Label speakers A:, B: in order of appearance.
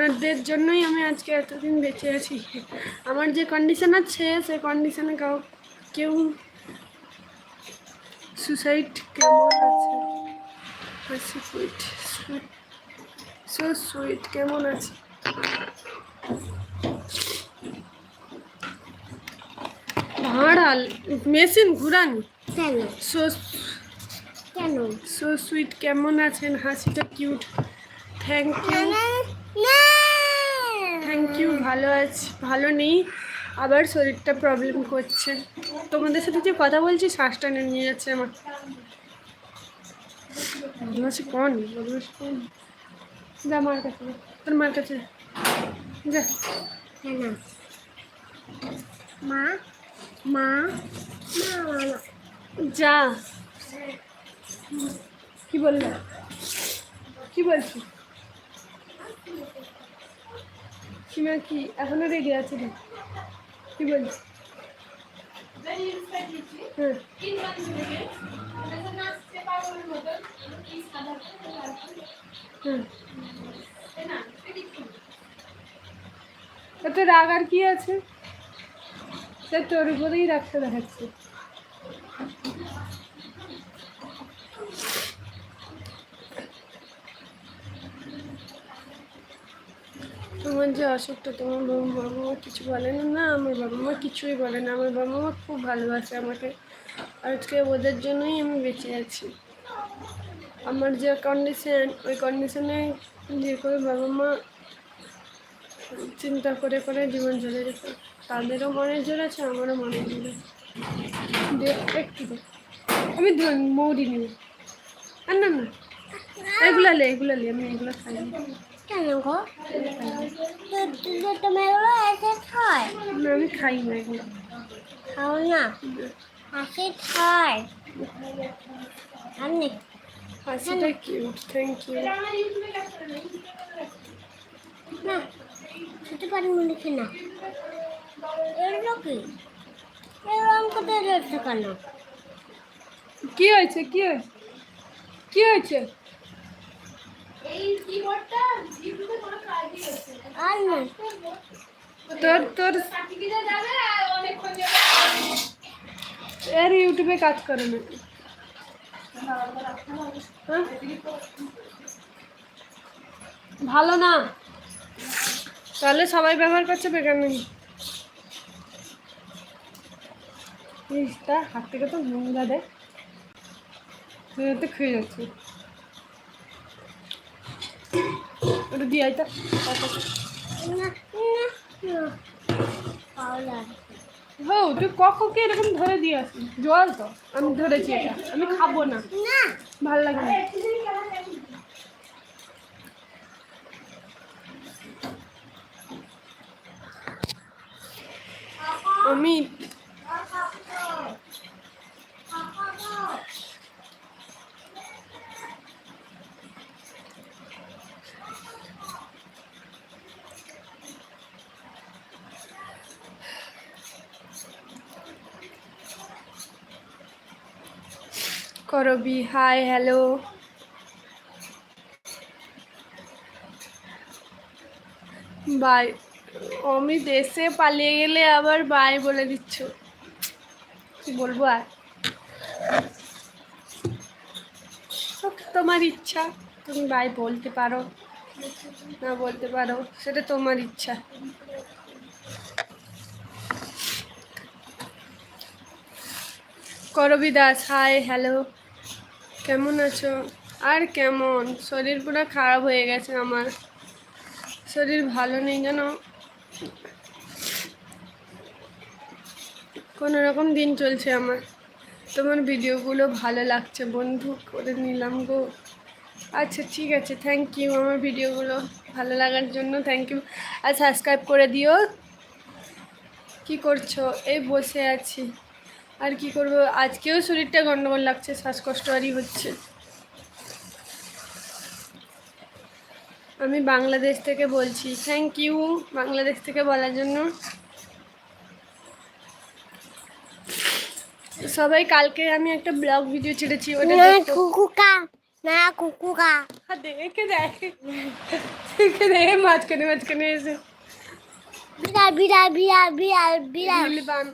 A: ওনাদের জন্যই আমি আজকে এতদিন বেঁচে আছি। আমার যে কন্ডিশন আছে সে কন্ডিশনে কাউ কেউ সুসাইড কেমন আছে? সুইট সুইট সো সুইট কেমন আছে? ভাড়াল মেশিন ঘুরানি। সো
B: কেন?
A: সো সুইট কেমন আছেন? হাসিটা কিউট থ্যাংক ইউ ইউ ভালো আছি, ভালো নেই। আবার শরীরটা প্রবলেম করছে। তোমাদের সাথে যে কথা বলছি শ্বাসটা নিয়ে যাচ্ছে আমার। বদমাসি কোন বদমাসি কোন? যা মার কাছে। তোর মার কাছে। যা।
B: মা মা,
A: যা। কি বললে? কি বলছি সীমা কি এখনও রেগে আছে রে কি বলছি হ্যাঁ। হুম এতে রাগ আর কি আছে? তোর উপরেই রাখতে দেখাচ্ছে। তোমার যে অসুখটা তোমার বাবা মা কিছু বলে না না, আমার বাবা মা কিছুই বলে না, আমার বাবা মা খুব ভালোবাসে আমাকে। আজকে ওদের জন্যই আমি বেঁচে আছি। আমার যে কন্ডিশন ওই কন্ডিশনে যে করে বাবা মা চিন্তা করে করে জীবন চলে যেত তাদেরও মনের জোর আছে, আমারও মনের জোর আছে। একটু আমি মৌরি নেব আর না না, এগুলা লে এগুলা লে, আমি এগুলো খাই।
B: কেন গো? তুমি এগুলো এসে খায়?
A: আমি খাই না এগুলো।
B: খাও না? হাসি খায়। আমি
A: হাসিটা কিউট থ্যাংক ইউ
B: না খেতে পারি মনে কি না এগুলো কি? এগুলো আমাকে দিয়ে কেন?
A: কি হয়েছে? কি হয়েছে? কি হয়েছে? তোর তোর এর ইউটিউবে কাজ করে না। হ্যাঁ? ভালো না। তাহলে সবাই ব্যবহার করছে বেকার নেই ইসটা হাত থেকে তো নোংরা দেয় তুই তো খেয়ে যাচ্ছি। ওটা দিয়ে আয় তো।
B: না না না পাওলা
A: হো তুই কখনকে এরকম ধরে দিয়ে আসিস জল তো, আমি ধরেছি এটা। আমি খাব না। ভালো লাগে না। আমি করবি হাই, হ্যালো। বাই আমি দেশে পালিয়ে গেলে আবার বাই বলে দিচ্ছ। কি বলব আর? তোমার ইচ্ছা, তুমি বাই বলতে পারো, না বলতে পারো, সেটা তোমার ইচ্ছা। করবি দাস হাই হ্যালো কেমন আছো? আর কেমন? শরীর পুরো খারাপ হয়ে গেছে আমার। শরীর ভালো নেই যেন কোনো রকম দিন চলছে আমার। তোমার ভিডিওগুলো ভালো লাগছে বন্ধু, করে নিলাম গো। আচ্ছা ঠিক আছে থ্যাংক ইউ আমার ভিডিওগুলো ভালো লাগার জন্য থ্যাংক ইউ আর সাবস্ক্রাইব করে দিও। কি করছ? এই বসে আছি। আর কি করব? আজকেও শরীরটা গন্ডগোল লাগছে শ্বাসকষ্ট আরই হচ্ছে। আমি বাংলাদেশ থেকে বলছি থ্যাংক ইউ বাংলাদেশ থেকে বলার জন্য। সবাই কালকে আমি একটা ব্লগ ভিডিও ছেড়েছি ওটা
B: কুকুকা না কুকুরা
A: আর দেখে দেখ। দেখে দেখে মাঝখানে মাঝখানে এসে।
B: বিড়াল বিড়াল বিড়াল বিড়াল বিড়াল।